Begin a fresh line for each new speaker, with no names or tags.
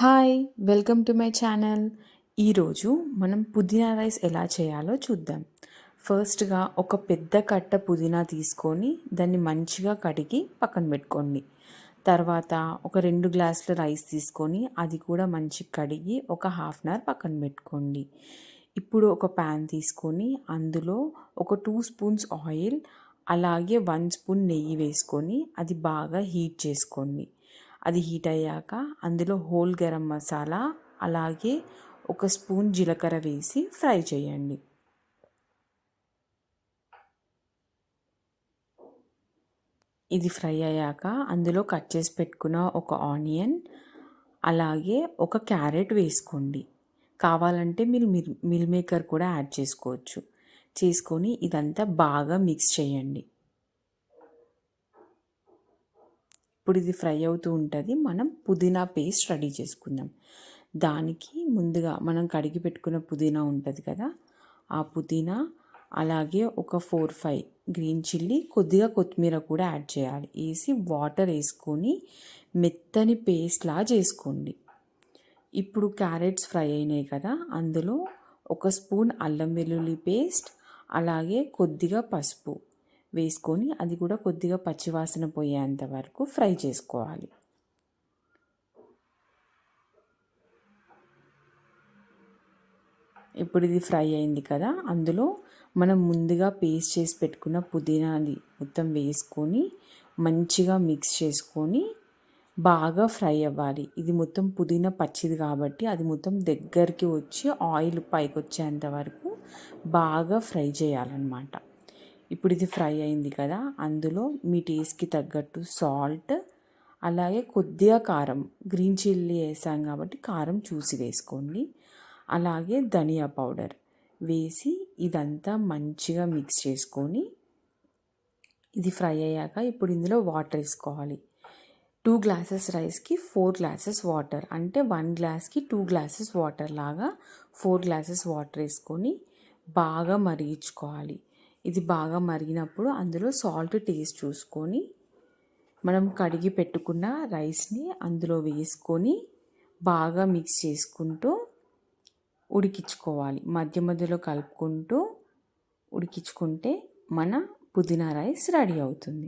Hi welcome to my channel. ఈరోజు మనం పుదీనా రైస్ ఎలా చేయాలో చూద్దాం. ఫస్ట్గా ఒక పెద్ద కట్ట పుదీనా తీసుకొని దాన్ని మంచిగా కడిగి పక్కన పెట్టుకోండి. తర్వాత ఒక రెండు గ్లాసుల రైస్ తీసుకొని అది కూడా మంచిగా కడిగి ఒక హాఫ్ అన్ అవర్ పక్కన పెట్టుకోండి. ఇప్పుడు ఒక ప్యాన్ తీసుకొని అందులో ఒక టూ స్పూన్స్ ఆయిల్ అలాగే వన్ స్పూన్ నెయ్యి వేసుకొని అది బాగా హీట్ చేసుకోండి. అది హీట్ అయ్యాక అందులో హోల్ గరం మసాలా అలాగే ఒక స్పూన్ జీలకర్ర వేసి ఫ్రై చేయండి. ఇది ఫ్రై అయ్యాక అందులో కట్ చేసి పెట్టుకున్న ఒక ఆనియన్ అలాగే ఒక క్యారెట్ వేసుకోండి. కావాలంటే మీరు మిల్ మిల్ మేకర్ కూడా యాడ్ చేసుకోవచ్చు. చేసుకొని ఇదంతా బాగా మిక్స్ చేయండి. ఇప్పుడు ఇది ఫ్రై అవుతూ ఉంటుంది మనం పుదీనా పేస్ట్ రెడీ చేసుకుందాం. దానికి ముందుగా మనం కడిగి పెట్టుకున్న పుదీనా ఉంటుంది కదా ఆ పుదీనా అలాగే ఒక ఫోర్ ఫైవ్ గ్రీన్ చిల్లీ కొద్దిగా కొత్తిమీర కూడా యాడ్ చేయాలి. వేసి వాటర్ వేసుకొని మెత్తని పేస్ట్లా చేసుకోండి. ఇప్పుడు క్యారెట్స్ ఫ్రై అయినాయి కదా అందులో ఒక స్పూన్ అల్లం వెల్లుల్లి పేస్ట్ అలాగే కొద్దిగా పసుపు. వేసుకొని అది కూడా కొద్దిగా పచ్చివాసన పోయేంత వరకు ఫ్రై చేసుకోవాలి. ఇప్పుడు ఇది ఫ్రై అయింది కదా అందులో మనం ముందుగా పేస్ట్ చేసి పెట్టుకున్న పుదీనాది మొత్తం వేసుకొని మంచిగా మిక్స్ చేసుకొని బాగా ఫ్రై అవ్వాలి. ఇది మొత్తం పుదీనా పచ్చిది కాబట్టి అది మొత్తం దగ్గరికి వచ్చి ఆయిల్ పైకి వచ్చేంత వరకు బాగా ఫ్రై చేయాలన్నమాట. ఇప్పుడు ఇది ఫ్రై అయింది కదా అందులో మీ టేస్ట్కి తగ్గట్టు సాల్ట్ అలాగే కొద్దిగా కారం గ్రీన్ చిల్లీ వేసాం కాబట్టి కారం చూసి వేసుకోండి. అలాగే ధనియా పౌడర్ వేసి ఇదంతా మంచిగా మిక్స్ చేసుకొని ఇది ఫ్రై అయ్యాక ఇప్పుడు ఇందులో వాటర్ వేసుకోవాలి. టూ గ్లాసెస్ రైస్కి ఫోర్ గ్లాసెస్ వాటర్ అంటే వన్ గ్లాస్కి టూ గ్లాసెస్ వాటర్ లాగా ఫోర్ గ్లాసెస్ వాటర్ వేసుకొని బాగా మరిగించుకోవాలి. ఇది బాగా మరిగినప్పుడు అందులో సాల్ట్ టేస్ట్ చూసుకొని మనం కడిగి పెట్టుకున్న రైస్ని అందులో వేసుకొని బాగా మిక్స్ చేసుకుంటూ ఉడికించుకోవాలి. మధ్య మధ్యలో కలుపుకుంటూ ఉడికించుకుంటే మన పుదీనా రైస్ రెడీ అవుతుంది.